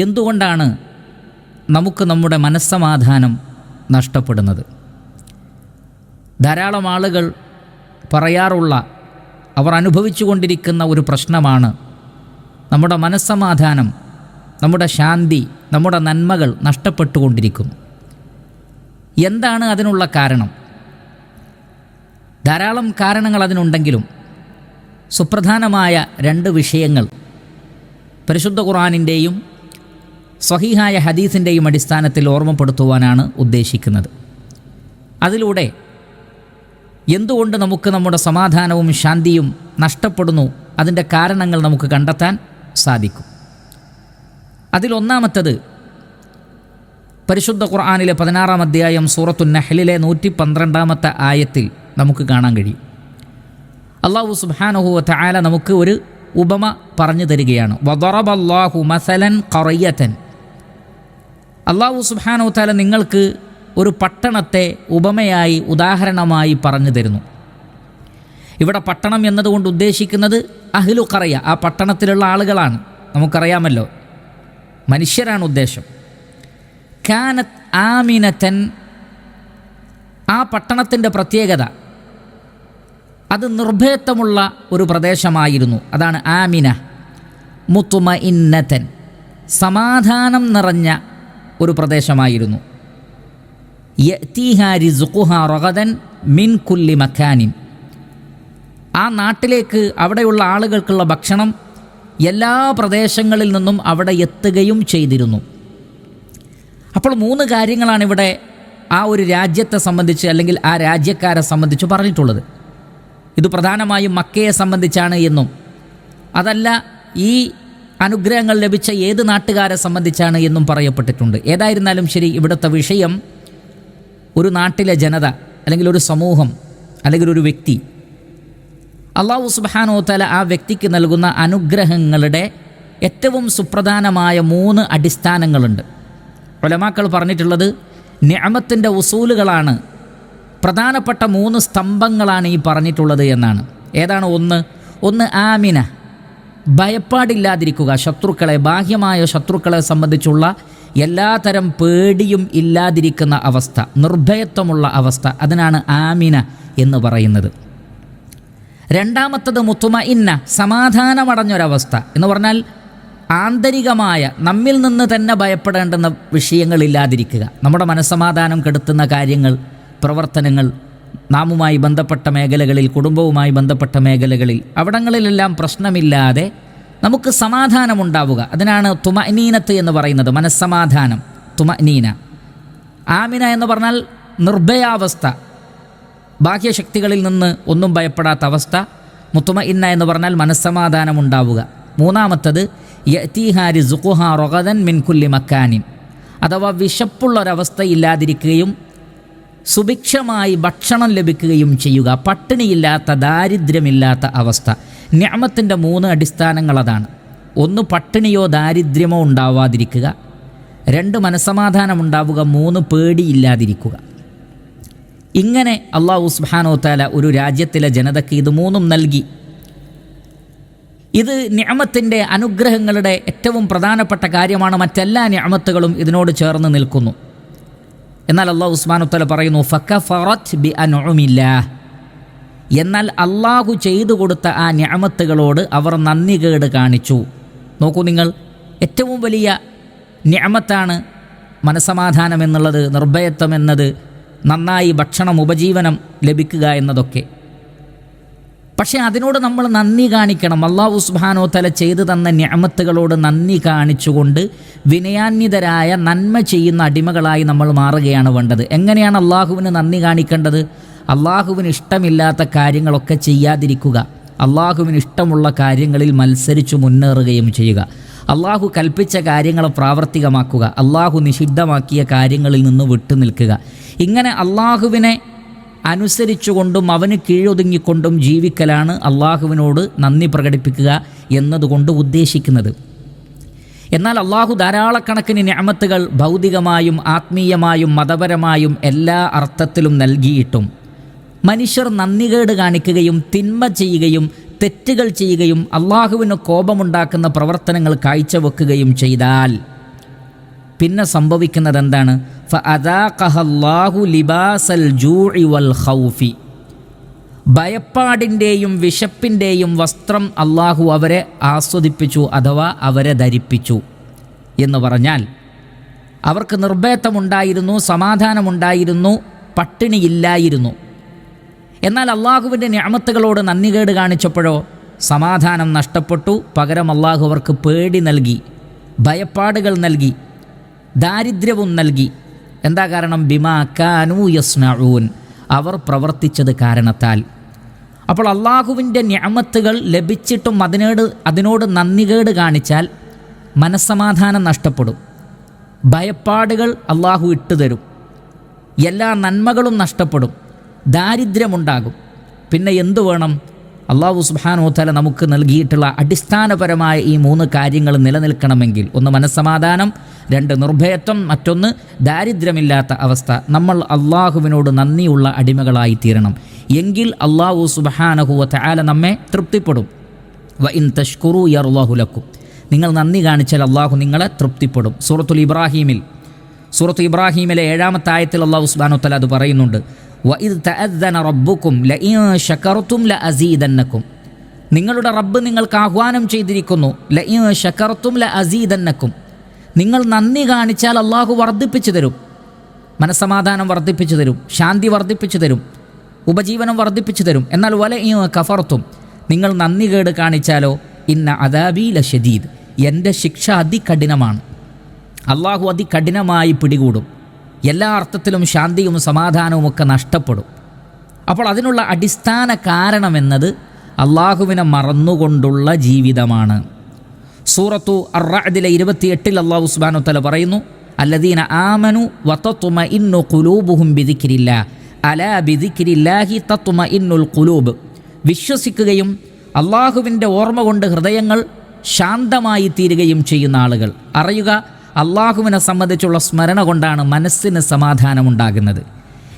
എന്തുകൊണ്ടാണ് നമുക്ക് നമ്മുടെ മനസ്സമാധാനം നഷ്ടപ്പെടുന്നത്? ധാരാളം ആളുകൾ പറയാറുള്ള അവർ അനുഭവിച്ചു കൊണ്ടിരിക്കുന്ന ഒരു പ്രശ്നമാണ് നമ്മുടെ മനസ്സമാധാനം നമ്മുടെ ശാന്തി നമ്മുടെ നന്മകൾ നഷ്ടപ്പെട്ടുകൊണ്ടിരിക്കുന്നു. എന്താണ് അതിനുള്ള കാരണം? ധാരാളം കാരണങ്ങൾ അതിനുണ്ടെങ്കിലും സുപ്രധാനമായ രണ്ട് വിഷയങ്ങൾ പരിശുദ്ധ ഖുറാനിന്റെയും സ്വഹീഹായ ഹദീസിന്റെയും അടിസ്ഥാനത്തിൽ ഓർമ്മപ്പെടുത്തുവാനാണ് ഉദ്ദേശിക്കുന്നത്. അതിലൂടെ എന്തുകൊണ്ട് നമുക്ക് നമ്മുടെ സമാധാനവും ശാന്തിയും നഷ്ടപ്പെടുന്നു? അതിന്റെ കാരണങ്ങൾ നമുക്ക് കണ്ടെത്താൻ സാധിക്കും. അതിലൊന്നാമത്തത് പരിശുദ്ധ ഖുർആാനിലെ പതിനാറാം അധ്യായം സൂറത്തു നഹ്ലിലെ നൂറ്റി പന്ത്രണ്ടാമത്തെ ആയത്തിൽ നമുക്ക് കാണാൻ കഴിയും. അള്ളാഹു സുബാനഹുവ ആല നമുക്ക് ഒരു ഉപമ പറഞ്ഞു തരികയാണ്. വദറബ് അള്ളാഹു മസലൻ കറയ്യത്തൻ അള്ളാഹു സുബാനോ താല നിങ്ങൾക്ക് ഒരു പട്ടണത്തെ ഉപമയായി ഉദാഹരണമായി പറഞ്ഞു തരുന്നു. ഇവിടെ പട്ടണം എന്നതുകൊണ്ട് ഉദ്ദേശിക്കുന്നത് അഹ്ലു കറയ ആ പട്ടണത്തിലുള്ള ആളുകളാണ്. നമുക്കറിയാമല്ലോ. മനുഷ്യരാണ് ഉദ്ദേശം. കാനത്ത് ആമിനത്തൻ ആ പട്ടണത്തിന്റെ പ്രത്യേകത അത് നിർഭയത്വമുള്ള ഒരു പ്രദേശമായിരുന്നു. അതാണ് ആമിന മുത്തുമ ഇന്നത്തൻ സമാധാനം നിറഞ്ഞ ഒരു പ്രദേശമായിരുന്നു. റഗദൻ മിൻ കുല്ലി മക്കാനിൻ ആ നാട്ടിലേക്ക് അവിടെയുള്ള ആളുകൾക്കുള്ള ഭക്ഷണം എല്ലാ പ്രദേശങ്ങളിൽ നിന്നും അവിടെ എത്തുകയും ചെയ്തിരുന്നു. അപ്പോൾ മൂന്ന് കാര്യങ്ങളാണ് ഇവിടെ ആ ഒരു രാജ്യത്തെ സംബന്ധിച്ച് അല്ലെങ്കിൽ ആ രാജ്യക്കാരെ സംബന്ധിച്ച് പറഞ്ഞിട്ടുള്ളത്. ഇത് പ്രധാനമായും മക്കയെ സംബന്ധിച്ചാണ് എന്നും. അതല്ല ഈ അനുഗ്രഹങ്ങൾ ലഭിച്ച ഏത് നാട്ടുകാരെ സംബന്ധിച്ചാണ് എന്നും പറയപ്പെട്ടിട്ടുണ്ട്. ഏതായിരുന്നാലും ശരി ഇവിടുത്തെ വിഷയം ഒരു നാട്ടിലെ ജനത അല്ലെങ്കിൽ ഒരു സമൂഹം അല്ലെങ്കിൽ ഒരു വ്യക്തി അള്ളാഹു സുബാനോ തല ആ വ്യക്തിക്ക് നൽകുന്ന അനുഗ്രഹങ്ങളുടെ ഏറ്റവും സുപ്രധാനമായ മൂന്ന് അടിസ്ഥാനങ്ങളുണ്ട്. ഒലമാക്കൾ പറഞ്ഞിട്ടുള്ളത് ഞാമത്തിന്റെ ഉസൂലുകളാണ്. പ്രധാനപ്പെട്ട മൂന്ന് സ്തംഭങ്ങളാണ് ഈ പറഞ്ഞിട്ടുള്ളത് എന്നാണ്. ഏതാണ് ഒന്ന്? ഒന്ന് ആമിന. ഭയപ്പാടില്ലാതിരിക്കുക. ശത്രുക്കളെ ബാഹ്യമായ ശത്രുക്കളെ സംബന്ധിച്ചുള്ള എല്ലാതരം പേടിയും ഇല്ലാതിരിക്കുന്ന അവസ്ഥ നിർഭയത്വമുള്ള അവസ്ഥ അതിനാണ് ആമിന എന്ന് പറയുന്നത്. രണ്ടാമത്തത് മുത്തുമ ഇന്ന സമാധാനമടഞ്ഞൊരവസ്ഥ എന്ന് പറഞ്ഞാൽ ആന്തരികമായ നമ്മിൽ നിന്ന് തന്നെ ഭയപ്പെടേണ്ടുന്ന വിഷയങ്ങളില്ലാതിരിക്കുക. നമ്മുടെ മനസ്സമാധാനം കെടുത്തുന്ന കാര്യങ്ങൾ പ്രവർത്തനങ്ങൾ നാമുമായി ബന്ധപ്പെട്ട മേഖലകളിൽ കുടുംബവുമായി ബന്ധപ്പെട്ട മേഖലകളിൽ അവിടങ്ങളിലെല്ലാം പ്രശ്നമില്ലാതെ നമുക്ക് സമാധാനമുണ്ടാവുക. അതിനാണ് തുമനീനത്ത് എന്ന് പറയുന്നത് മനസ്സമാധാനം. തുമനീന ആമിന എന്ന് പറഞ്ഞാൽ നിർഭയാവസ്ഥ. ബാഹ്യശക്തികളിൽ നിന്ന് ഒന്നും ഭയപ്പെടാത്ത അവസ്ഥ. മുത്തുമ ഇന്ന എന്ന് പറഞ്ഞാൽ മനസ്സമാധാനമുണ്ടാവുക. മൂന്നാമത്തത് യത്തീഹാരി സുഖുഹ റൊഗതൻ മിൻകുല്ലി മക്കാനിൻ. അഥവാ വിശപ്പുള്ളൊരവസ്ഥ ഇല്ലാതിരിക്കുകയും സുഭിക്ഷമായി ഭക്ഷണം ലഭിക്കുകയും ചെയ്യുക. പട്ടിണിയില്ലാത്ത ദാരിദ്ര്യമില്ലാത്ത അവസ്ഥ. ഞാമത്തിന്റെ മൂന്ന് അടിസ്ഥാനങ്ങൾ അതാണ് ഒന്ന് പട്ടിണിയോ ദാരിദ്ര്യമോ ഉണ്ടാവാതിരിക്കുക. രണ്ട് മനസമാധാനമുണ്ടാവുക മൂന്ന് പേടിയില്ലാതിരിക്കുക. ഇങ്ങനെ അള്ളാഹു താല ഒരു രാജ്യത്തിലെ ജനതയ്ക്ക് ഇത് മൂന്നും നൽകി. ഇത് ഞാമത്തിന്റെ അനുഗ്രഹങ്ങളുടെ ഏറ്റവും പ്രധാനപ്പെട്ട കാര്യമാണ്. മറ്റെല്ലാ ഞാമത്തുകളും ഇതിനോട് ചേർന്ന് നിൽക്കുന്നു. എന്നാൽ അള്ളാഹു ഉസ്മാനുത്തല പറയുന്നു ഫറത്ത് ബി അനുമില്ല എന്നാൽ അള്ളാഹു ചെയ്തു കൊടുത്ത ആ ഞാമത്തുകളോട് അവർ നന്ദി കേട് കാണിച്ചു. നോക്കൂ നിങ്ങൾ ഏറ്റവും വലിയ ഞാമത്താണ് മനസമാധാനം എന്നുള്ളത് നിർഭയത്വം എന്നത് നന്നായി ഭക്ഷണം ഉപജീവനം ലഭിക്കുക എന്നതൊക്കെ. പക്ഷേ അതിനോട് നമ്മൾ നന്ദി കാണിക്കണം. അള്ളാഹു സുബാനോ തല ചെയ്തു തന്ന ഞാമത്തുകളോട് നന്ദി കാണിച്ചുകൊണ്ട് വിനയാന്വിതരായ നന്മ ചെയ്യുന്ന അടിമകളായി നമ്മൾ മാറുകയാണ് വേണ്ടത്. എങ്ങനെയാണ് അള്ളാഹുവിന് നന്ദി കാണിക്കേണ്ടത്? അള്ളാഹുവിന് ഇഷ്ടമില്ലാത്ത കാര്യങ്ങളൊക്കെ ചെയ്യാതിരിക്കുക. അള്ളാഹുവിന് ഇഷ്ടമുള്ള കാര്യങ്ങളിൽ മത്സരിച്ചു മുന്നേറുകയും ചെയ്യുക. അള്ളാഹു കൽപ്പിച്ച കാര്യങ്ങൾ പ്രാവർത്തികമാക്കുക. അള്ളാഹു നിഷിദ്ധമാക്കിയ കാര്യങ്ങളിൽ നിന്ന് വിട്ടുനിൽക്കുക. ഇങ്ങനെ അള്ളാഹുവിനെ അനുസരിച്ചുകൊണ്ടും അവന് കീഴൊതുങ്ങിക്കൊണ്ടും ജീവിക്കലാണ് അള്ളാഹുവിനോട് നന്ദി പ്രകടിപ്പിക്കുക എന്നതുകൊണ്ട് ഉദ്ദേശിക്കുന്നത്. എന്നാൽ അള്ളാഹു ധാരാളക്കണക്കിന് ഞാമത്തുകൾ ഭൗതികമായും ആത്മീയമായും മതപരമായും എല്ലാ അർത്ഥത്തിലും നൽകിയിട്ടും മനുഷ്യർ നന്ദികേട് കാണിക്കുകയും തിന്മ ചെയ്യുകയും തെറ്റുകൾ ചെയ്യുകയും അള്ളാഹുവിന് കോപമുണ്ടാക്കുന്ന പ്രവർത്തനങ്ങൾ കാഴ്ചവെക്കുകയും ചെയ്താൽ പിന്നെ സംഭവിക്കുന്നത് എന്താണ് ഭയപ്പാടിന്റെയും വിശപ്പിന്റെയും വസ്ത്രം അള്ളാഹു അവരെ ആസ്വദിപ്പിച്ചു അഥവാ അവരെ ധരിപ്പിച്ചു എന്ന് പറഞ്ഞാൽ അവർക്ക് നിർഭയത്വമുണ്ടായിരുന്നു സമാധാനമുണ്ടായിരുന്നു പട്ടിണിയില്ലായിരുന്നു. എന്നാൽ അള്ളാഹുവിന്റെ ഞാമത്തുകളോട് നന്ദികേട് കാണിച്ചപ്പോഴോ സമാധാനം നഷ്ടപ്പെട്ടു പകരം അള്ളാഹു അവർക്ക് പേടി നൽകി ഭയപ്പാടുകൾ നൽകി ദാരിദ്ര്യവും നൽകി. എന്താ കാരണം? ബിമാ കാനു അവർ പ്രവർത്തിച്ചത് കാരണത്താൽ. അപ്പോൾ അള്ളാഹുവിന്റെ ഞാമത്തുകൾ ലഭിച്ചിട്ടും അതിനോട് അതിനോട് നന്ദികേട് കാണിച്ചാൽ മനസ്സമാധാനം നഷ്ടപ്പെടും. ഭയപ്പാടുകൾ അള്ളാഹു ഇട്ടുതരും. എല്ലാ നന്മകളും നഷ്ടപ്പെടും. ദാരിദ്ര്യമുണ്ടാകും. പിന്നെ എന്തു വേണം? അള്ളാഹു സുബാനോത്തല നമുക്ക് നൽകിയിട്ടുള്ള അടിസ്ഥാനപരമായ ഈ മൂന്ന് കാര്യങ്ങൾ നിലനിൽക്കണമെങ്കിൽ ഒന്ന് മനസ്സമാധാനം രണ്ട് നിർഭയത്വം മറ്റൊന്ന് ദാരിദ്ര്യമില്ലാത്ത അവസ്ഥ. നമ്മൾ അള്ളാഹുവിനോട് നന്ദിയുള്ള അടിമകളായി തീരണം. എങ്കിൽ അള്ളാഹു സുബാനഹുവ ആല നമ്മെ തൃപ്തിപ്പെടും. വ ഇൻ തഷ്കുറു യർലാഹുലക്കും നിങ്ങൾ നന്ദി കാണിച്ചാൽ അള്ളാഹു നിങ്ങളെ തൃപ്തിപ്പെടും. സൂറത്തുൽ ഇബ്രാഹീമിൽ സൂറത്ത് ഇബ്രാഹീമിലെ ഏഴാമത്തെ ആയത്തിൽ അള്ളാഹു സുബാനു തല അത് പറയുന്നുണ്ട്. റബ്ബുക്കും നിങ്ങളുടെ റബ്ബ് നിങ്ങൾക്ക് ആഹ്വാനം ചെയ്തിരിക്കുന്നു നിങ്ങൾ നന്ദി കാണിച്ചാൽ അള്ളാഹു വർദ്ധിപ്പിച്ചു തരും. മനസ്സമാധാനം വർദ്ധിപ്പിച്ചു തരും ശാന്തി വർദ്ധിപ്പിച്ചു തരും ഉപജീവനം വർദ്ധിപ്പിച്ചു തരും. എന്നാൽ വല കഫർത്തും നിങ്ങൾ നന്ദി കേട് കാണിച്ചാലോ? ഇന്ന അദാബി ലഷദീദ് എന്റെ ശിക്ഷ അതികഠിനമാണ്. അള്ളാഹു അതികഠിനമായി പിടികൂടും. എല്ലാ അർത്ഥത്തിലും ശാന്തിയും സമാധാനവും ഒക്കെ നഷ്ടപ്പെടും. അപ്പോൾ അതിനുള്ള അടിസ്ഥാന കാരണമെന്നത് അള്ളാഹുവിനെ മറന്നുകൊണ്ടുള്ള ജീവിതമാണ്. സൂറത്തു അറാദിലെ ഇരുപത്തിയെട്ടിൽ അള്ളാഹു സുബാനു തല പറയുന്നു അല്ലദീന ആമനു വത്തത്തുമ ഇന്നു കുലൂബുഹും ബിദിക്കിരില്ല അല ബിദിക്കിരില്ലാഹി തത്തുമ ഇന്നുൽ കുലൂബ് വിശ്വസിക്കുകയും അള്ളാഹുവിന്റെ ഓർമ്മ കൊണ്ട് ഹൃദയങ്ങൾ ശാന്തമായി തീരുകയും ചെയ്യുന്ന ആളുകൾ. അറിയുക അള്ളാഹുവിനെ സംബന്ധിച്ചുള്ള സ്മരണ കൊണ്ടാണ് മനസ്സിന് സമാധാനമുണ്ടാകുന്നത്.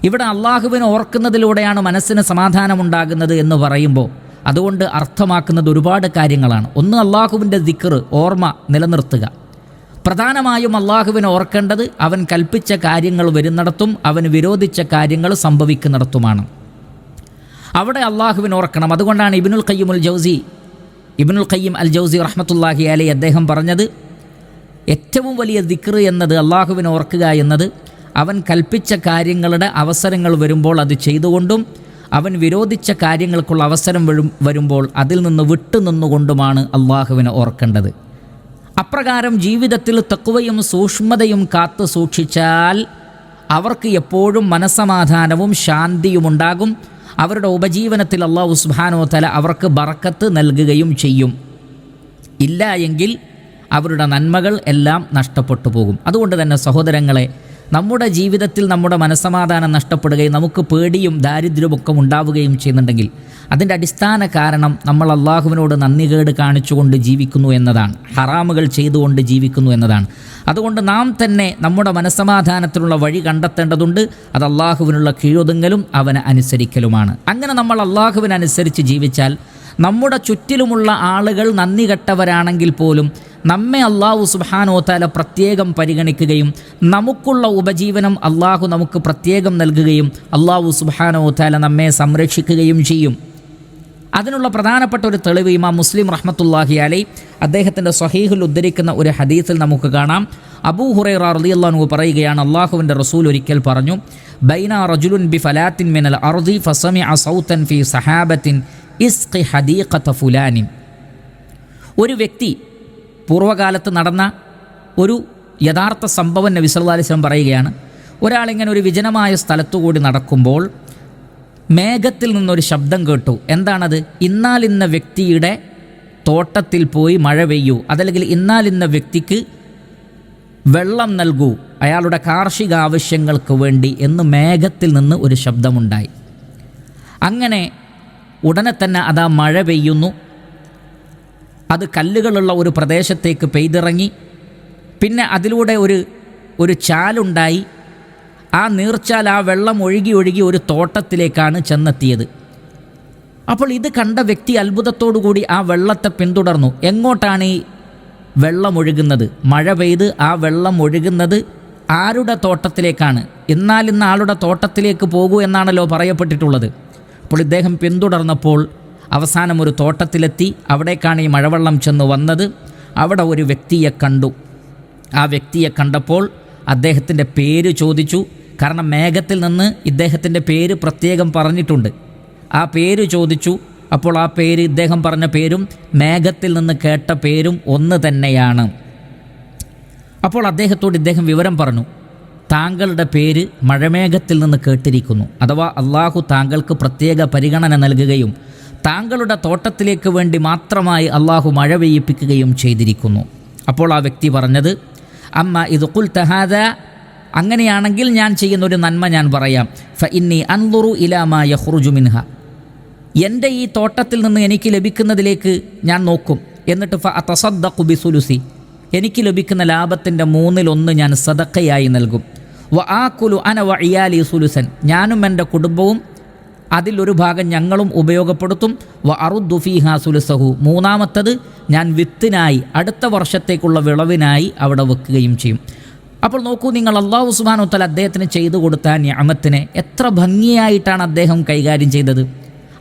ഇവിടെ അള്ളാഹുവിനെ ഓർക്കുന്നതിലൂടെയാണ് മനസ്സിന് സമാധാനമുണ്ടാകുന്നത് എന്ന് പറയുമ്പോൾ അതുകൊണ്ട് അർത്ഥമാക്കുന്നത് ഒരുപാട് കാര്യങ്ങളാണ്. ഒന്ന് അള്ളാഹുവിന്റെ ദിക്കർ ഓർമ്മ നിലനിർത്തുക. പ്രധാനമായും അള്ളാഹുവിനെ ഓർക്കേണ്ടത് അവൻ കൽപ്പിച്ച കാര്യങ്ങൾ വരുന്നിടത്തും അവൻ വിരോധിച്ച കാര്യങ്ങൾ സംഭവിക്കുന്നിടത്തുമാണ്. അവിടെ അള്ളാഹുവിനെ ഓർക്കണം. അതുകൊണ്ടാണ് ഇബിനുൽ ഖയ്യിമുൽ ജൗസി ഇബിനുൽ ഖയ്യിം അൽ ജൗസി റഹ്മത്തുല്ലാഹി അലി അദ്ദേഹം പറഞ്ഞത് ഏറ്റവും വലിയ ദിക്ർ എന്നത് അള്ളാഹുവിനെ ഓർക്കുക എന്നത് അവൻ കൽപ്പിച്ച കാര്യങ്ങളുടെ അവസരങ്ങൾ വരുമ്പോൾ അത് ചെയ്തുകൊണ്ടും അവൻ വിരോധിച്ച കാര്യങ്ങൾക്കുള്ള അവസരം വരും വരുമ്പോൾ അതിൽ നിന്ന് വിട്ടുനിന്നുകൊണ്ടുമാണ് അള്ളാഹുവിനെ ഓർക്കേണ്ടത്. അപ്രകാരം ജീവിതത്തിൽ തക്കുവയും സൂക്ഷ്മതയും കാത്തു സൂക്ഷിച്ചാൽ അവർക്ക് എപ്പോഴും മനസമാധാനവും ശാന്തിയും ഉണ്ടാകും. അവരുടെ ഉപജീവനത്തിൽ അള്ളാഹു സുബാനോ തല അവർക്ക് ബറക്കത്ത് നൽകുകയും ചെയ്യും. ഇല്ല എങ്കിൽ അവരുടെ നന്മകൾ എല്ലാം നഷ്ടപ്പെട്ടു പോകും. അതുകൊണ്ട് തന്നെ സഹോദരങ്ങളെ നമ്മുടെ ജീവിതത്തിൽ നമ്മുടെ മനസ്സമാധാനം നഷ്ടപ്പെടുകയും നമുക്ക് പേടിയും ദാരിദ്ര്യമൊക്കെ ഉണ്ടാവുകയും ചെയ്യുന്നുണ്ടെങ്കിൽ അതിന്റെ അടിസ്ഥാന കാരണം നമ്മൾ അള്ളാഹുവിനോട് നന്ദികേട് കാണിച്ചുകൊണ്ട് ജീവിക്കുന്നു എന്നതാണ്. ഹറാമുകൾ ചെയ്തുകൊണ്ട് ജീവിക്കുന്നു എന്നതാണ്. അതുകൊണ്ട് നാം തന്നെ നമ്മുടെ മനസ്സമാധാനത്തിനുള്ള വഴി കണ്ടെത്തേണ്ടതുണ്ട്. അത് അള്ളാഹുവിനുള്ള കീഴൊതുങ്ങലും അവന് അനുസരിക്കലുമാണ്. അങ്ങനെ നമ്മൾ അള്ളാഹുവിനനുസരിച്ച് ജീവിച്ചാൽ നമ്മുടെ ചുറ്റിലുമുള്ള ആളുകൾ നന്ദി കെട്ടവരാണെങ്കിൽ പോലും നമ്മെ അള്ളാഹു സുബാനോത്താല പ്രത്യേകം പരിഗണിക്കുകയും നമുക്കുള്ള ഉപജീവനം അള്ളാഹു നമുക്ക് പ്രത്യേകം നൽകുകയും അള്ളാഹു സുബാനോത്താല നമ്മെ സംരക്ഷിക്കുകയും ചെയ്യും. അതിനുള്ള പ്രധാനപ്പെട്ട ഒരു തെളിവ് ഇമാം മുസ്ലിം റഹ്മത്തുല്ലാഹി അലൈ അദ്ദേഹത്തിന്റെ സ്വഹീഹിൽ ഉദ്ധരിക്കുന്ന ഒരു ഹദീസിൽ നമുക്ക് കാണാം. അബൂ ഹുറൈറ റളിയല്ലാഹു പറയുകയാണ് അള്ളാഹുവിന്റെ റസൂൽ ഒരിക്കൽ പറഞ്ഞു ബൈന റജുലുൻ ബി ഫലാത്തിൻ മിനൽ അർദി ഫസമി സൗത്തൻ ഫി സഹാബത്തിൻ ഇസ്ഖി ഹദീഖത്ത ഫുലാനിൻ. ഒരു വ്യക്തി പൂർവകാലത്ത് നടന്ന ഒരു യഥാർത്ഥ സംഭവം നബി സല്ലല്ലാഹു അലൈഹി വസല്ലം പറയുകയാണ്. ഒരാളിങ്ങനെ ഒരു വിജനമായ സ്ഥലത്തുകൂടി നടക്കുമ്പോൾ മേഘത്തിൽ നിന്നൊരു ശബ്ദം കേട്ടു. എന്താണത്? ഇന്നാലിന്ന വ്യക്തിയുടെ തോട്ടത്തിൽ പോയി മഴ പെയ്യൂ. അതല്ലെങ്കിൽ ഇന്നാലിന്ന വ്യക്തിക്ക് വെള്ളം നൽകൂ. അയാളുടെ കാർഷിക ആവശ്യങ്ങൾക്ക് വേണ്ടി എന്ന് മേഘത്തിൽ നിന്ന് ഒരു ശബ്ദമുണ്ടായി. അങ്ങനെ ഉടനെ തന്നെ അതാ മഴ പെയ്യുന്നു. അത് കല്ലുകളുള്ള ഒരു പ്രദേശത്തേക്ക് പെയ്തിറങ്ങി. പിന്നെ അതിലൂടെ ഒരു ഒരു ചാലുണ്ടായി. ആ നീർച്ചാൽ ആ വെള്ളം ഒഴുകി ഒഴുകി ഒരു തോട്ടത്തിലേക്കാണ് ചെന്നെത്തിയത്. അപ്പോൾ ഇത് കണ്ട വ്യക്തി കൂടി ആ വെള്ളത്തെ പിന്തുടർന്നു. എങ്ങോട്ടാണ് ഈ വെള്ളം ഒഴുകുന്നത്? മഴ പെയ്ത് ആ വെള്ളം ഒഴുകുന്നത് ആരുടെ തോട്ടത്തിലേക്കാണ്? എന്നാൽ ഇന്ന് ആളുടെ തോട്ടത്തിലേക്ക് പോകൂ എന്നാണല്ലോ പറയപ്പെട്ടിട്ടുള്ളത്. അപ്പോൾ ഇദ്ദേഹം പിന്തുടർന്നപ്പോൾ അവസാനം ഒരു തോട്ടത്തിലെത്തി അവിടേക്കാണ് ഈ മഴവെള്ളം ചെന്ന് വന്നത്. അവിടെ ഒരു വ്യക്തിയെ കണ്ടു. ആ വ്യക്തിയെ കണ്ടപ്പോൾ അദ്ദേഹത്തിന്റെ പേര് ചോദിച്ചു. കാരണം മേഘത്തിൽ നിന്ന് ഇദ്ദേഹത്തിന്റെ പേര് പ്രത്യേകം പറഞ്ഞിട്ടുണ്ട്. ആ പേര് ചോദിച്ചു. അപ്പോൾ ആ പേര് ഇദ്ദേഹം പറഞ്ഞ പേരും മേഘത്തിൽ നിന്ന് കേട്ട പേരും ഒന്ന് തന്നെയാണ്. അപ്പോൾ അദ്ദേഹത്തോട് ഇദ്ദേഹം വിവരം പറഞ്ഞു. താങ്കളുടെ പേര് മഴമേഘത്തിൽ നിന്ന് കേട്ടിരിക്കുന്നു. അഥവാ അള്ളാഹു താങ്കൾക്ക് പ്രത്യേക പരിഗണന നൽകുകയും താങ്കളുടെ തോട്ടത്തിലേക്ക് വേണ്ടി മാത്രമായി അള്ളാഹു മഴ പെയ്യിപ്പിക്കുകയും ചെയ്തിരിക്കുന്നു. അപ്പോൾ ആ വ്യക്തി പറഞ്ഞത് അമ്മ ഇത് കുൽ തഹാദ അങ്ങനെയാണെങ്കിൽ ഞാൻ ചെയ്യുന്ന ഒരു നന്മ ഞാൻ പറയാം. ഫ ഇന്നി അൻലുറു ഇലാമ യഹ്റുജു മിൻഹ. എന്റെ ഈ തോട്ടത്തിൽ നിന്ന് എനിക്ക് ലഭിക്കുന്നതിലേക്ക് ഞാൻ നോക്കും. എന്നിട്ട് ഫ തസദ്ദഖു ബിസുലുസി. എനിക്ക് ലഭിക്കുന്ന ലാഭത്തിന്റെ മൂന്നിലൊന്ന് ഞാൻ സദക്കയായി നൽകും. വ ആക്കുലു അന വ ഇയാലി സുലുസൻ. ഞാനും എന്റെ കുടുംബവും അതിലൊരു ഭാഗം ഞങ്ങളും ഉപയോഗപ്പെടുത്തും. വ അറുദ്ദുഫീഹ സുലുസഹു. മൂന്നാമത്തത് ഞാൻ വിത്തിനായി അടുത്ത വർഷത്തേക്കുള്ള വിളവിനായി അവിടെ വെക്കുകയും ചെയ്യും. അപ്പോൾ നോക്കൂ നിങ്ങൾ അള്ളാഹു സുബാനുത്തൽ അദ്ദേഹത്തിന് ചെയ്തു കൊടുത്ത ഞാമത്തിനെ എത്ര ഭംഗിയായിട്ടാണ് അദ്ദേഹം കൈകാര്യം ചെയ്തത്.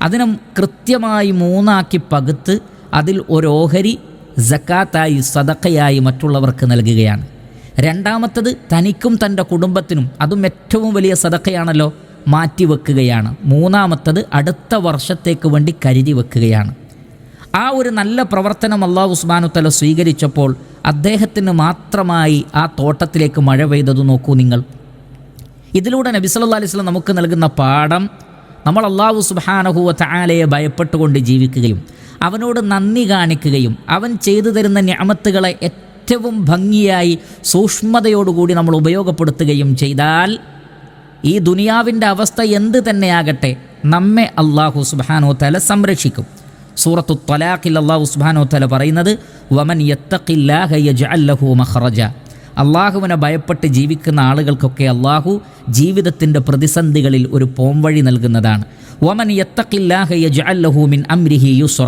അതിനെ കൃത്യമായി മൂന്നാക്കി പകുത്ത് അതിൽ ഒരു ഓഹരി ജക്കാത്തായി സദക്കയായി മറ്റുള്ളവർക്ക് നൽകുകയാണ്. രണ്ടാമത്തത് തനിക്കും തന്റെ കുടുംബത്തിനും അതും ഏറ്റവും വലിയ സദക്കയാണല്ലോ മാറ്റിവെക്കുകയാണ്. മൂന്നാമത്തത് അടുത്ത വർഷത്തേക്ക് വേണ്ടി കരുതി വെക്കുകയാണ്. ആ ഒരു നല്ല പ്രവർത്തനം അള്ളാഹു ഉസ്മാനുത്തല സ്വീകരിച്ചപ്പോൾ അദ്ദേഹത്തിന് മാത്രമായി ആ തോട്ടത്തിലേക്ക് മഴ പെയ്തത് നോക്കൂ നിങ്ങൾ. ഇതിലൂടെ നബി സല്ലാ അലൈഹി നമുക്ക് നൽകുന്ന പാഠം നമ്മൾ അള്ളാഹു സുബാനഹുവ താലയെ ഭയപ്പെട്ടുകൊണ്ട് ജീവിക്കുകയും അവനോട് നന്ദി കാണിക്കുകയും അവൻ ചെയ്തു തരുന്ന ഞാമത്തുകളെ ഏറ്റവും ഭംഗിയായി സൂക്ഷ്മതയോടുകൂടി നമ്മൾ ഉപയോഗപ്പെടുത്തുകയും ചെയ്താൽ ഈ ദുനിയാവിന്റെ അവസ്ഥ എന്ത് തന്നെയാകട്ടെ നമ്മെ അള്ളാഹു സുബാനോ തല സംരക്ഷിക്കും. സൂറത്തു ത്വലാഖിൽ അള്ളാഹു സുബാനോ തല പറയുന്നത് വമൻ യത്തഖില്ലാഹ മഖറജ. അള്ളാഹുവിനെ ഭയപ്പെട്ട് ജീവിക്കുന്ന ആളുകൾക്കൊക്കെ അള്ളാഹു ജീവിതത്തിന്റെ പ്രതിസന്ധികളിൽ ഒരു പോംവഴി നൽകുന്നതാണ്. വമൻ യത്തഖില്ലാഹ ലഹു മിൻ അംരിഹി യുസ്റ.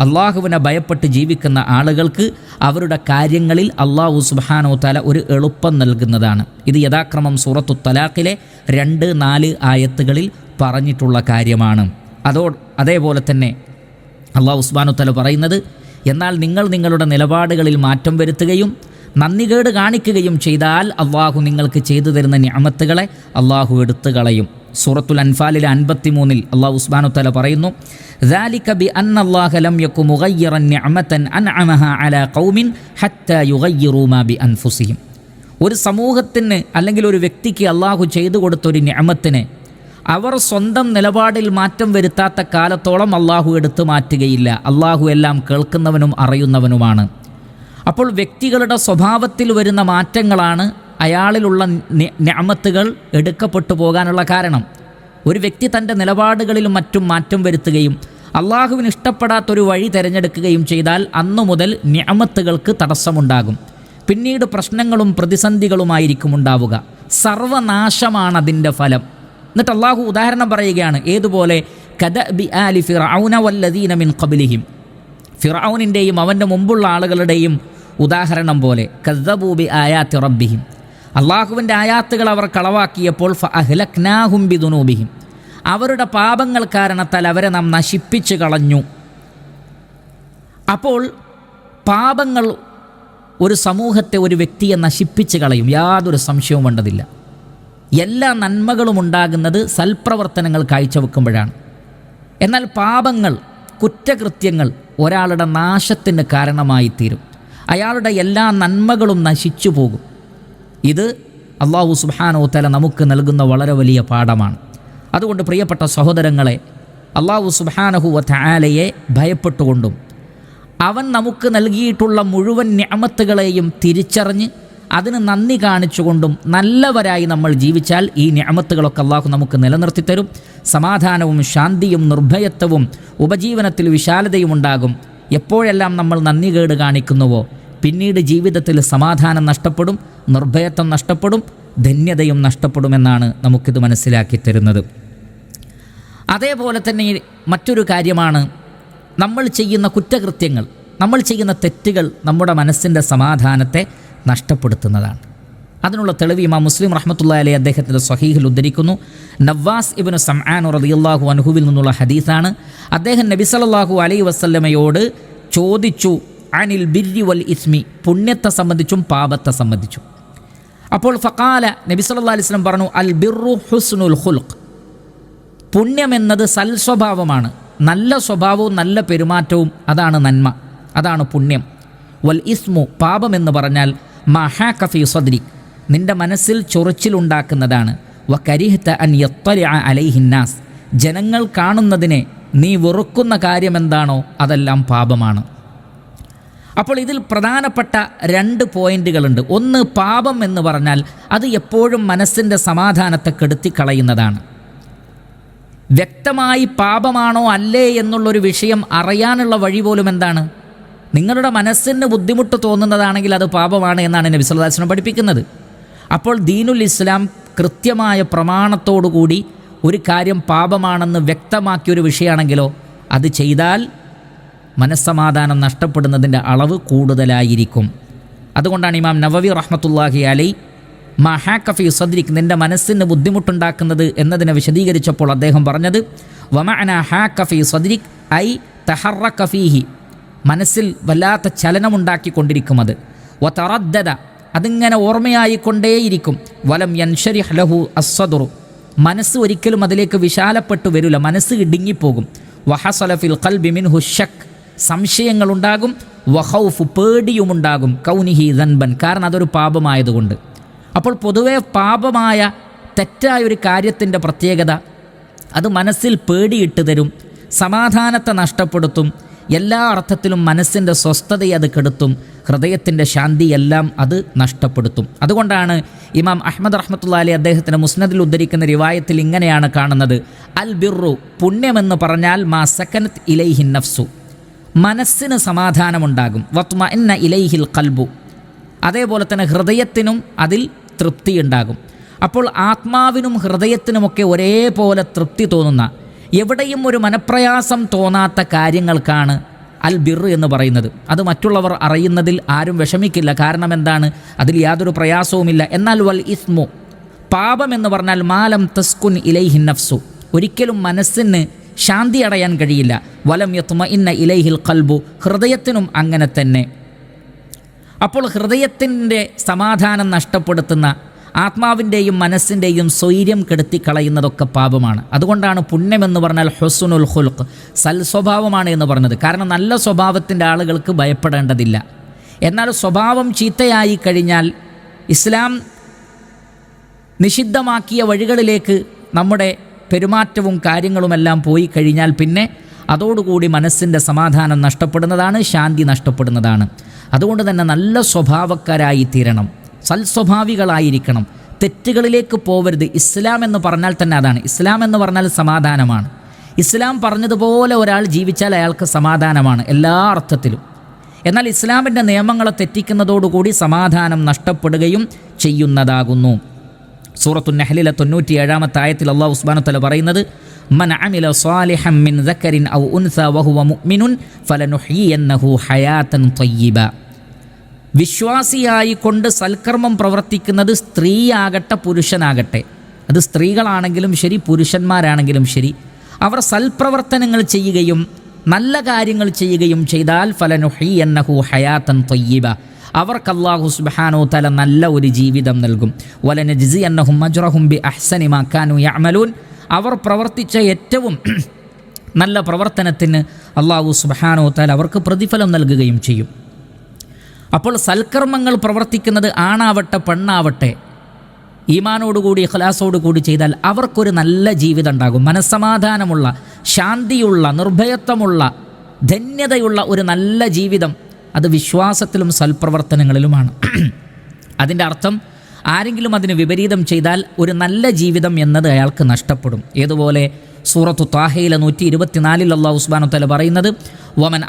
അള്ളാഹുവിനെ ഭയപ്പെട്ട് ജീവിക്കുന്ന ആളുകൾക്ക് അവരുടെ കാര്യങ്ങളിൽ അള്ളാഹു സുബാനോ തല ഒരു എളുപ്പം നൽകുന്നതാണ്. ഇത് യഥാക്രമം സൂറത്തു തലാഖിലെ രണ്ട് നാല് ആയത്തുകളിൽ പറഞ്ഞിട്ടുള്ള കാര്യമാണ്. അതോ അതേപോലെ തന്നെ അള്ളാഹു ഉസ്മാനു തല പറയുന്നത് എന്നാൽ നിങ്ങൾ നിങ്ങളുടെ നിലപാടുകളിൽ മാറ്റം വരുത്തുകയും നന്ദികേട് കാണിക്കുകയും ചെയ്താൽ അള്ളാഹു നിങ്ങൾക്ക് ചെയ്തു തരുന്ന ഞാമത്തുകളെ അള്ളാഹു എടുത്തു കളയും സൂറത്തുൽ അൻഫാലിലെ അൻപത്തി മൂന്നിൽ അള്ളാഹു ഉസ്മാനു തല പറയുന്നു ذلك بأن الله لم يكن مغيرا نعمة أنعمها على قوم حتى يغيروا ما بأنفسهم ഒരു സമൂഹത്തിന് അല്ലെങ്കിൽ ഒരു വ്യക്തിക്ക് അള്ളാഹു ചെയ്തു കൊടുത്തൊരു ഞാമത്തിനെ അവർ സ്വന്തം നിലപാടിൽ മാറ്റം വരുത്താത്ത കാലത്തോളം അള്ളാഹു എടുത്തു മാറ്റുകയില്ല അള്ളാഹു എല്ലാം കേൾക്കുന്നവനും അറിയുന്നവനുമാണ് അപ്പോൾ വ്യക്തികളുടെ സ്വഭാവത്തിൽ വരുന്ന മാറ്റങ്ങളാണ് അയാളിലുള്ള ഞാമത്തുകൾ എടുക്കപ്പെട്ടു പോകാനുള്ള കാരണം. ഒരു വ്യക്തി തന്റെ നിലപാടുകളിലും മറ്റും മാറ്റം വരുത്തുകയും അള്ളാഹുവിന് ഇഷ്ടപ്പെടാത്തൊരു വഴി തിരഞ്ഞെടുക്കുകയും ചെയ്താൽ അന്നു മുതൽ ഞാമത്തുകൾക്ക് തടസ്സമുണ്ടാകും. പിന്നീട് പ്രശ്നങ്ങളും പ്രതിസന്ധികളുമായിരിക്കും ഉണ്ടാവുക. സർവനാശമാണ് അതിന്റെ ഫലം. എന്നിട്ട് അള്ളാഹു ഉദാഹരണം പറയുകയാണ് ഏതുപോലെ? കദ ബി ആലി ഫിറൌന വല്ലദീന മിൻ കബിലിഹിം ഫിറൌനിന്റെയും അവന്റെ മുമ്പുള്ള ആളുകളുടെയും ഉദാഹരണം പോലെ കദ്ദബൂബി ആയാത്തി റബ്ബിഹിം. അള്ളാഹുവിന്റെ ആയാത്തുകൾ അവർ കളവാക്കിയപ്പോൾ ഫ അഹ്ലക്നാഹും അവരുടെ പാപങ്ങൾ കാരണത്താൽ അവരെ നാം നശിപ്പിച്ചു കളഞ്ഞു. അപ്പോൾ പാപങ്ങൾ ഒരു സമൂഹത്തെ ഒരു വ്യക്തിയെ നശിപ്പിച്ച് കളയും. യാതൊരു സംശയവും വേണ്ടതില്ല. എല്ലാ നന്മകളും ഉണ്ടാകുന്നത് സൽപ്രവർത്തനങ്ങൾ കാഴ്ചവെക്കുമ്പോഴാണ്. എന്നാൽ പാപങ്ങൾ കുറ്റകൃത്യങ്ങൾ ഒരാളുടെ നാശത്തിന് കാരണമായി തീരും അയാളുടെ എല്ലാ നന്മകളും നശിച്ചു പോകും. ഇത് അള്ളാഹു സുബാനോ തല നമുക്ക് നൽകുന്ന വളരെ വലിയ പാഠമാണ്. അതുകൊണ്ട് പ്രിയപ്പെട്ട സഹോദരങ്ങളെ അള്ളാഹു സുബാനഹുവ താലയെ ഭയപ്പെട്ടുകൊണ്ടും അവൻ നമുക്ക് നൽകിയിട്ടുള്ള മുഴുവൻ ഞാമത്തുകളെയും തിരിച്ചറിഞ്ഞ് അതിന് നന്ദി കാണിച്ചുകൊണ്ടും നല്ലവരായി നമ്മൾ ജീവിച്ചാൽ ഈ ഞാമത്തുകളൊക്കെ അള്ളാഹു നമുക്ക് നിലനിർത്തി തരും സമാധാനവും ശാന്തിയും നിർഭയത്വവും ഉപജീവനത്തിൽ വിശാലതയും ഉണ്ടാകും. എപ്പോഴെല്ലാം നമ്മൾ നന്ദി കേട് കാണിക്കുന്നുവോ പിന്നീട് ജീവിതത്തിൽ സമാധാനം നഷ്ടപ്പെടും നിർഭയത്വം നഷ്ടപ്പെടും ധന്യതയും നഷ്ടപ്പെടുമെന്നാണ് നമുക്കിത് മനസ്സിലാക്കി തരുന്നത്. അതേപോലെ തന്നെ മറ്റൊരു കാര്യമാണ് നമ്മൾ ചെയ്യുന്ന കുറ്റകൃത്യങ്ങൾ നമ്മൾ ചെയ്യുന്ന തെറ്റുകൾ നമ്മുടെ മനസ്സിന്റെ സമാധാനത്തെ നഷ്ടപ്പെടുത്തുന്നതാണ്. അതിനുള്ള തെളിവ് ഇമാം മുസ്ലിം റഹ്മത്തുള്ള അലി അദ്ദേഹത്തിന്റെ സ്വഹീഹിൽ ഉദ്ധരിക്കുന്നു. നവാസ് ഇബിന് സംആൻ റളിയല്ലാഹു അനുഹുവിൽ നിന്നുള്ള ഹദീസാണ്. അദ്ദേഹം നബി സല്ലല്ലാഹു അലൈഹി വസല്ലമയോട് ചോദിച്ചു അനിൽ ബിരി വൽ ഇസ്മി പുണ്യത്തെ സംബന്ധിച്ചും പാപത്തെ സംബന്ധിച്ചും. അപ്പോൾ ഫക്കാല നബി സല്ലാ അലൈഹി വസല്ലം പറഞ്ഞു അൽ ബിറു ഹുസ്നുൽ ഹുൽഖ് പുണ്യമെന്നത് സൽസ്വഭാവമാണ് നല്ല സ്വഭാവവും നല്ല പെരുമാറ്റവും അതാണ് നന്മ അതാണ് പുണ്യം. വൽ ഇസ്മു പാപമെന്ന് പറഞ്ഞാൽ മഹാ കഫി സദ്രി നിന്റെ മനസ്സിൽ ചൊറിച്ചിലുണ്ടാക്കുന്നതാണ് വ കരിഹത്ത അൻ യത്തരി അലൈഹിന്നാസ് ജനങ്ങൾ കാണുന്നതിനെ നീ വെറുക്കുന്ന കാര്യമെന്താണോ അതെല്ലാം പാപമാണ്. അപ്പോൾ ഇതിൽ പ്രധാനപ്പെട്ട രണ്ട് പോയിന്റുകളുണ്ട്. ഒന്ന് പാപം എന്ന് പറഞ്ഞാൽ അത് എപ്പോഴും മനസ്സിന്റെ സമാധാനത്തെ കെടുത്തി കളയുന്നതാണ് വ്യക്തമായി പാപമാണോ അല്ലേ എന്നുള്ളൊരു വിഷയം അറിയാനുള്ള വഴി പോലും എന്താണ്? നിങ്ങളുടെ മനസ്സിന് ബുദ്ധിമുട്ട് തോന്നുന്നതാണെങ്കിൽ അത് പാപമാണ് എന്നാണ് നബി സല്ലല്ലാഹു പഠിപ്പിക്കുന്നത്. അപ്പോൾ ദീനുൽ ഇസ്ലാം കൃത്യമായ പ്രമാണത്തോടുകൂടി ഒരു കാര്യം പാപമാണെന്ന് വ്യക്തമാക്കിയൊരു വിഷയമാണെങ്കിലോ അത് ചെയ്താൽ മനസ്സമാധാനം നഷ്ടപ്പെടുന്നതിന്റെ അളവ് കൂടുതലായിരിക്കും. അതുകൊണ്ടാണ് ഇമാം നവവി റഹ്മത്തുല്ലാഹി അലൈ മഹാക്കഫി സദ്രിക് നിന്റെ മനസ്സിന് ബുദ്ധിമുട്ടുണ്ടാക്കുന്നത് എന്നതിനെ വിശദീകരിച്ചപ്പോൾ അദ്ദേഹം പറഞ്ഞത് വമഅന ഹാക്കഫി സദ്രിക് ഐ തഹറ കഫീഹി മനസ്സിൽ വല്ലാത്ത ചലനമുണ്ടാക്കിക്കൊണ്ടിരിക്കും അത് വതറദ്ദദ അതിങ്ങനെ ഓർമ്മയായിക്കൊണ്ടേയിരിക്കും. വലം യൻഷരി ഹലഹു അസ്വദുറു മനസ്സ് ഒരിക്കലും അതിലേക്ക് വിശാലപ്പെട്ടു വരില്ല. മനസ്സ് ഇടുങ്ങിപ്പോകും. വഹസലഫിൽ ഖൽബി മിൻഹു ഷക്ക് സംശയങ്ങളുണ്ടാകും വഹൗഫ് പേടിയുമുണ്ടാകും കൗനിഹി ദൻബൻ കാരണം അതൊരു പാപമായതുകൊണ്ട്. അപ്പോൾ പൊതുവെ പാപമായ തെറ്റായ ഒരു കാര്യത്തിന്റെ പ്രത്യേകത അത് മനസ്സിൽ പേടിയിട്ട് തരും സമാധാനത്തെ നഷ്ടപ്പെടുത്തും എല്ലാ അർത്ഥത്തിലും മനസ്സിന്റെ സ്വസ്ഥതയെ അത് കെടുത്തും ഹൃദയത്തിന്റെ ശാന്തിയെല്ലാം അത് നഷ്ടപ്പെടുത്തും. അതുകൊണ്ടാണ് ഇമാം അഹമ്മദ് റഹ്മത്തുള്ള അലി അദ്ദേഹത്തിന്റെ മുസ്നദിൽ ഉദ്ധരിക്കുന്ന റിവായത്തിൽ ഇങ്ങനെയാണ് കാണുന്നത് അൽ ബിറു പുണ്യമെന്ന് പറഞ്ഞാൽ മാ സെക്കനത്ത് ഇലൈഹിൻ നഫ്സു. മനസ്സിന് സമാധാനമുണ്ടാകും. വത്മ എന്ന ഇലൈഹിൽ കൽബു അതേപോലെ തന്നെ ഹൃദയത്തിനും അതിൽ തൃപ്തിയുണ്ടാകും. അപ്പോൾ ആത്മാവിനും ഹൃദയത്തിനുമൊക്കെ ഒരേപോലെ തൃപ്തി തോന്നുന്ന എവിടെയും ഒരു മനപ്രയാസം തോന്നാത്ത കാര്യങ്ങൾക്കാണ് അൽ ബിർ എന്ന് പറയുന്നത്. അത് മറ്റുള്ളവർ അറിയുന്നതിൽ ആരും വിഷമിക്കില്ല. കാരണം എന്താണ്? അതിൽ യാതൊരു പ്രയാസവുമില്ല. എന്നാൽ വൽ ഇസ്മു പാപം എന്ന് പറഞ്ഞാൽ മാലം തസ്കുൻ ഇലൈഹിൻ നഫ്സു. ഒരിക്കലും മനസ്സിന് ശാന്തി അടയാൻ കഴിയില്ല. വലം യത്തുമ ഇന്ന ഇലൈഹിൽ കൽബു ഹൃദയത്തിനും അങ്ങനെ തന്നെ. അപ്പോൾ ഹൃദയത്തിന്റെ സമാധാനം നഷ്ടപ്പെടുത്തുന്ന ആത്മാവിന്റെയും മനസ്സിന്റെയും സ്വൈര്യം കെടുത്തി കളയുന്നതൊക്കെ പാപമാണ്. അതുകൊണ്ടാണ് പുണ്യമെന്ന് പറഞ്ഞാൽ ഹൊസുനുൽ ഹുൽഖ് സൽ സ്വഭാവമാണ് എന്ന് പറഞ്ഞത്. കാരണം നല്ല സ്വഭാവത്തിന്റെ ആളുകൾക്ക് ഭയപ്പെടേണ്ടതില്ല. എന്നാൽ സ്വഭാവം ചീത്തയായി കഴിഞ്ഞാൽ ഇസ്ലാം നിഷിദ്ധമാക്കിയ വഴികളിലേക്ക് നമ്മുടെ പെരുമാറ്റവും കാര്യങ്ങളുമെല്ലാം പോയി കഴിഞ്ഞാൽ പിന്നെ അതോടുകൂടി മനസ്സിന്റെ സമാധാനം നഷ്ടപ്പെടുന്നതാണ് ശാന്തി നഷ്ടപ്പെടുന്നതാണ്. അതുകൊണ്ട് തന്നെ നല്ല സ്വഭാവക്കാരായി തീരണം. സൽസ്വഭാവികളായിരിക്കണം. തെറ്റുകളിലേക്ക് പോവരുത്. ഇസ്ലാം എന്ന് പറഞ്ഞാൽ തന്നെ അതാണ്. ഇസ്ലാം എന്ന് പറഞ്ഞാൽ സമാധാനമാണ്. ഇസ്ലാം പറഞ്ഞതുപോലെ ഒരാൾ ജീവിച്ചാൽ അയാൾക്ക് സമാധാനമാണ് എല്ലാ അർത്ഥത്തിലും. എന്നാൽ ഇസ്ലാമിന്റെ നിയമങ്ങളെ തെറ്റിക്കുന്നതോടുകൂടി സമാധാനം നഷ്ടപ്പെടുകയും ചെയ്യുന്നതാകുന്നു. സൂറത്തു നെഹ്ലിലെ തൊണ്ണൂറ്റി ഏഴാമത്തെ ആയത്തിൽ അള്ളാഹു ഉസ്മാനു തല പറയുന്നത് വിശ്വാസിയായി കൊണ്ട് സൽക്കർമ്മം പ്രവർത്തിക്കുന്നത് സ്ത്രീയാകട്ടെ പുരുഷനാകട്ടെ. അത് സ്ത്രീകളാണെങ്കിലും ശരി പുരുഷന്മാരാണെങ്കിലും ശരി. അവർ സൽപ്രവർത്തനങ്ങൾ ചെയ്യുകയും നല്ല കാര്യങ്ങൾ ചെയ്യുകയും ചെയ്താൽ ഫലനുഹി എന്നഹു ഹയാത്തൻ തൊയ്യബ. അവർക്ക് അള്ളാഹു സുബാനോ തല നല്ല ഒരു ജീവിതം നൽകും. വലന ജിസി അന്നഹും മജുറഹും ബി അഹ്സനി മാക്കാനു യമലൂൻ അവർ പ്രവർത്തിച്ച ഏറ്റവും നല്ല പ്രവർത്തനത്തിന് അള്ളാഹു സുബാനോ തല അവർക്ക് പ്രതിഫലം നൽകുകയും ചെയ്യും. അപ്പോൾ സൽക്കർമ്മങ്ങൾ പ്രവർത്തിക്കുന്നത് ആണാവട്ടെ പെണ്ണാവട്ടെ ഈമാനോടുകൂടി ഇഖ്ലാസോടുകൂടി ചെയ്താൽ അവർക്കൊരു നല്ല ജീവിതം ഉണ്ടാകും മനസ്സമാധാനമുള്ള ശാന്തിയുള്ള നിർഭയത്വമുള്ള ധന്യതയുള്ള ഒരു നല്ല ജീവിതം അത് വിശ്വാസത്തിലും സൽപ്രവർത്തനങ്ങളിലുമാണ്. അതിന്റെ അർത്ഥം ആരെങ്കിലും അതിന് വിപരീതം ചെയ്താൽ ഒരു നല്ല ജീവിതം എന്നത് അയാൾക്ക് നഷ്ടപ്പെടും. ഏതുപോലെ സൂറത്തു താഹയിലെ നൂറ്റി ഇരുപത്തിനാലിലുള്ള ഉസ്മാനു തല പറയുന്നത് വമൻ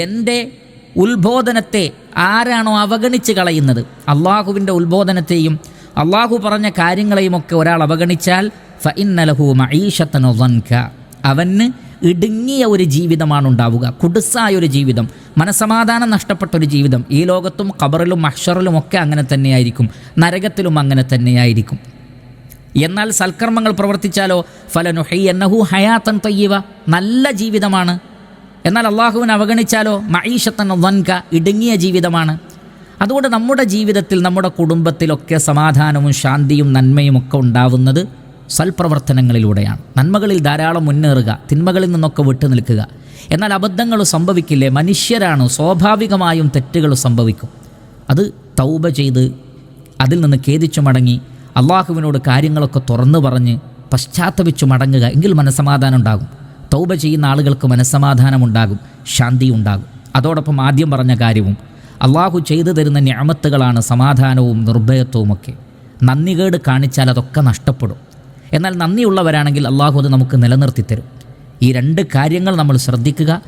എന്റെ ഉത്ബോധനത്തെ ആരാണോ അവഗണിച്ച് കളയുന്നത്? അള്ളാഹുവിന്റെ ഉത്ബോധനത്തെയും അള്ളാഹു പറഞ്ഞ കാര്യങ്ങളെയുമൊക്കെ ഒരാൾ അവഗണിച്ചാൽ ഫ ഇന്നലഹു മഈഷത്തനുക അവന് ഇടുങ്ങിയ ഒരു ജീവിതമാണ് ഉണ്ടാവുക. കുടുസായ ഒരു ജീവിതം. മനസമാധാനം നഷ്ടപ്പെട്ട ഒരു ജീവിതം. ഈ ലോകത്തും ഖബറിലും അക്ഷറിലും ഒക്കെ അങ്ങനെ തന്നെയായിരിക്കും. നരകത്തിലും അങ്ങനെ തന്നെയായിരിക്കും. എന്നാൽ സൽക്കർമ്മങ്ങൾ പ്രവർത്തിച്ചാലോ? ഫലനുഹൈ എന്നഹു ഹയാത്തൻ തയ്യവ നല്ല ജീവിതമാണ്. എന്നാൽ അള്ളാഹുവിനെ അവഗണിച്ചാലോ? മഈഷത്തൻ വൻക. ഇടുങ്ങിയ ജീവിതമാണ്. അതുകൊണ്ട് നമ്മുടെ ജീവിതത്തിൽ നമ്മുടെ കുടുംബത്തിലൊക്കെ സമാധാനവും ശാന്തിയും നന്മയും ഒക്കെ ഉണ്ടാവുന്നത് സൽപ്രവർത്തനങ്ങളിലൂടെയാണ്. നന്മകളിൽ ധാരാളം മുന്നേറുക തിന്മകളിൽ നിന്നൊക്കെ വിട്ടു നിൽക്കുക. എന്നാൽ അബദ്ധങ്ങൾ സംഭവിക്കില്ലേ? മനുഷ്യരാണ് സ്വാഭാവികമായും തെറ്റുകൾ സംഭവിക്കും. അത് തൗബ ചെയ്ത് അതിൽ നിന്ന് ഖേദിച്ചു മടങ്ങി അള്ളാഹുവിനോട് കാര്യങ്ങളൊക്കെ തുറന്നു പറഞ്ഞ് പശ്ചാത്തപിച്ചു മടങ്ങുക എങ്കിൽ മനസ്സമാധാനം ഉണ്ടാകും. തൗബ ചെയ്യുന്ന ആളുകൾക്ക് മനസ്സമാധാനമുണ്ടാകും ശാന്തി ഉണ്ടാകും. അതോടൊപ്പം ആദ്യം പറഞ്ഞ കാര്യവും അള്ളാഹു ചെയ്തു തരുന്ന ഞാമത്തുകളാണ് സമാധാനവും നിർഭയത്വവുമൊക്കെ. നന്ദികേട് കാണിച്ചാൽ അതൊക്കെ നഷ്ടപ്പെടും. എന്നാൽ നന്ദിയുള്ളവരാണെങ്കിൽ അള്ളാഹു അത് നമുക്ക് നിലനിർത്തി തരും ഈ രണ്ട് കാര്യങ്ങൾ നമ്മൾ ശ്രദ്ധിക്കുക.